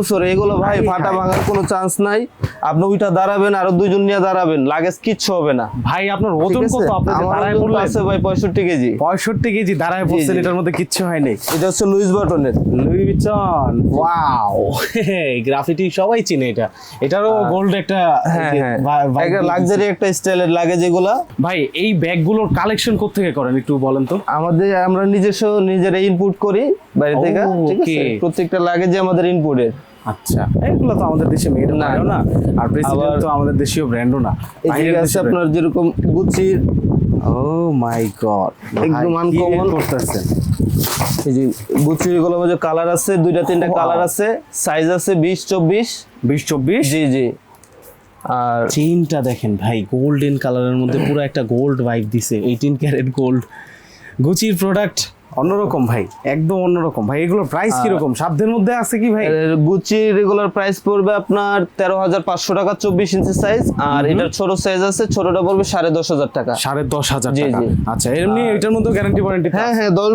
বছর এগুলো ভাই ফাটা ভাঙার কোনো চান্স নাই। আপনি ওইটা দাঁড়াবেন আরও দুইজন নিয়ে দাঁড়াবেন লাগেজ কিচ্ছু হবে না। ভাই আপনার ওজন কত? আপনি যে আমার দাঁড়ায় পড়লেন। আছে ভাই পঁয়ষট্টি কেজি। পঁয়ষট্টি কেজি দাঁড়ায় পড়ছেন এটার মধ্যে কিচ্ছু এটা হচ্ছে লুইস বাটনের। লুই ভিটন ওয়াও গ্রাফিটি সবাই চিনে এটা। এটারও গোল্ড একটা হ্যাঁ হ্যাঁ। একটা লাক্সারি একটা স্টাইলের লাগে যেগুলা ভাই এই ব্যাগগুলোর কালেকশন কোথেকে করেন একটু বলেন তো? আমাদের আমরা নিজস্ব নিজেরা ইনপুট করি বাইরে থেকে ঠিক আছে. প্রত্যেকটা লাগেজে আমাদের ইনপুটের আচ্ছা। এগুলো তো আমাদের দেশে মেড না, আর প্রেসিডেন্ট তো আমাদের দেশীয় ব্র্যান্ডও না। এই আছে আপনার যেরকম গুচির ও মাই গড একদম uncommon। করতেছেন এই যে গুচির এগুলো মধ্যে কালার আছে দুইটা তিনটা কালার আছে। সাইজ আছে বিশ চব্বিশ। বিশ চব্বিশ? জি জি। আর চেইনটা দেখেন ভাই গোল্ডেন কালারের মধ্যে পুরো একটা গোল্ড ভাইব দিছে এইটিন ক্যারেট গোল্ড গুচির প্রোডাক্ট অন্যরকম ভাই একদম অন্যরকম ভাই এগুলোর প্রাইস কীরকম? সাধ্যের মধ্যে আছে কি ভাই? গুচি রেগুলার প্রাইস পড়বে আপনার তেরো হাজার পাঁচশো টাকা চব্বিশ ইঞ্চি সাইজ আর এটার ছোট সাইজ আছে ছোটটা পড়বে সাড়ে দশ হাজার টাকা। সাড়ে দশ হাজার জি, টাকা। জি। আচ্ছা এমনি এটার মধ্যে গ্যারান্টি ওয়ারেন্টি হ্যাঁ হ্যাঁ দশ